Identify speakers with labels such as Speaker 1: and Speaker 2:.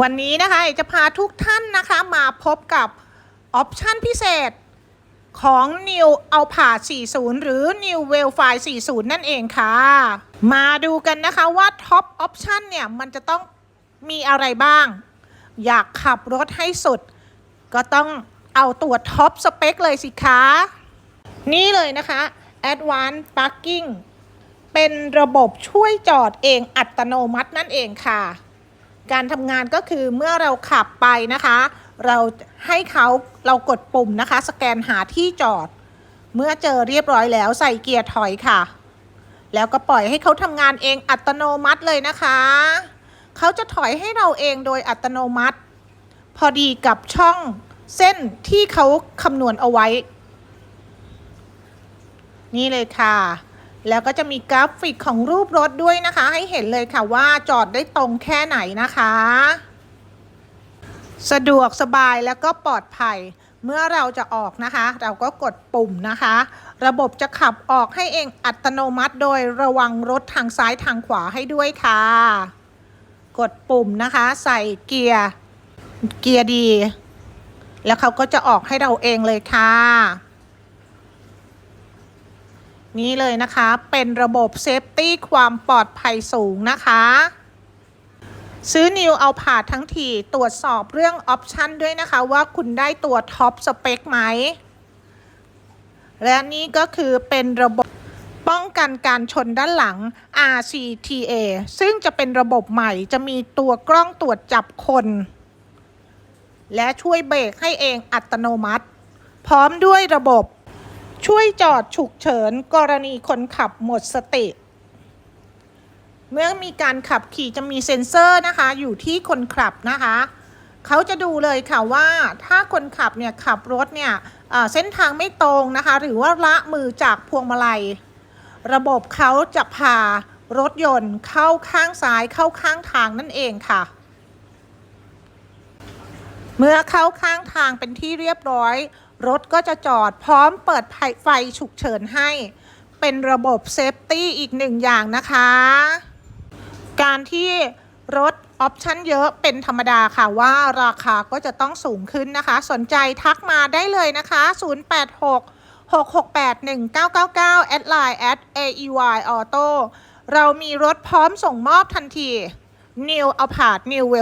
Speaker 1: วันนี้นะคะจะพาทุกท่านนะคะมาพบกับออปชันพิเศษของ New a l p a 40 หรือ New w e l f i 40 นั่นเองค่ะ มาดูกันนะคะว่าท็อปออปชันเนี่ยมันจะต้องมีอะไรบ้าง อยากขับรถให้สุด ก็ต้องเอาตัวท็อปสเปคเลยสิคะ นี่เลยนะคะ Advanced Parking เป็นระบบช่วยจอดเองอัตโนมัตินั่นเองค่ะ การทำงานก็คือเมื่อเราขับไปนะคะ เราให้เขาเรากดปุ่มนะคะ สแกนหาที่จอด เมื่อเจอเรียบร้อยแล้วใส่เกียร์ถอยค่ะ แล้วก็ปล่อยให้เขาทำงานเองอัตโนมัติเลยนะคะ เขาจะถอยให้เราเองโดยอัตโนมัติ พอดีกับช่องเส้นที่เขาคำนวณเอาไว้ นี่เลยค่ะ แล้วก็จะมีกราฟิกของรูปรถด้วยนะคะ ให้เห็นเลยค่ะว่าจอดได้ตรงแค่ไหนนะคะ สะดวกสบายแล้วก็ปลอดภัย เมื่อเราจะออกนะคะ เราก็กดปุ่มนะคะ ระบบจะขับออกให้เองอัตโนมัติ โดยระวังรถทางซ้ายทางขวาให้ด้วยค่ะ กดปุ่มนะคะ ใส่เกียร์เกียร์ดี แล้วเขาก็จะออกให้เราเองเลยค่ะ นี่เลยนะคะ เป็นระบบเซฟตี้ความปลอดภัยสูงนะคะ ซื้อนิวเอาผ่าทั้งทีตรวจสอบเรื่องออปชันด้วยนะคะ ว่าคุณได้ตัวท็อปสเปคไหม และนี่ก็คือเป็นระบบป้องกันการชนด้านหลัง RCTA ซึ่งจะเป็นระบบใหม่จะมีตัวกล้องตรวจจับคน และช่วยเบรกให้เองอัตโนมัติ พร้อมด้วยระบบ ช่วยจอดฉุกเฉินกรณีคนขับหมดสติ เมื่อมีการขับขี่จะมีเซ็นเซอร์นะคะ อยู่ที่คนขับนะคะเขาจะดูเลยค่ะว่าถ้าคนขับเนี่ยขับรถเนี่ยเส้นทางไม่ตรงนะคะ หรือว่าละมือจากพวงมาลัย ระบบเขาจะพารถยนต์เข้าข้างซ้ายเข้าข้างทางนั่นเองค่ะ เมื่อเข้าข้างทางเป็นที่เรียบร้อย รถก็จะจอดพร้อมเปิดไฟฉุกเฉินให้ เป็นระบบเซฟตี้อีกหนึ่งอย่างนะคะ การที่รถออปชั่นเยอะเป็นธรรมดาค่ะว่าราคาก็จะต้องสูงขึ้นนะคะ สนใจทักมาได้เลยนะคะ 086 668 1999 แอดไลน์ at aey auto เรามีรถพร้อมส่งมอบทันที New a p a r t New w e l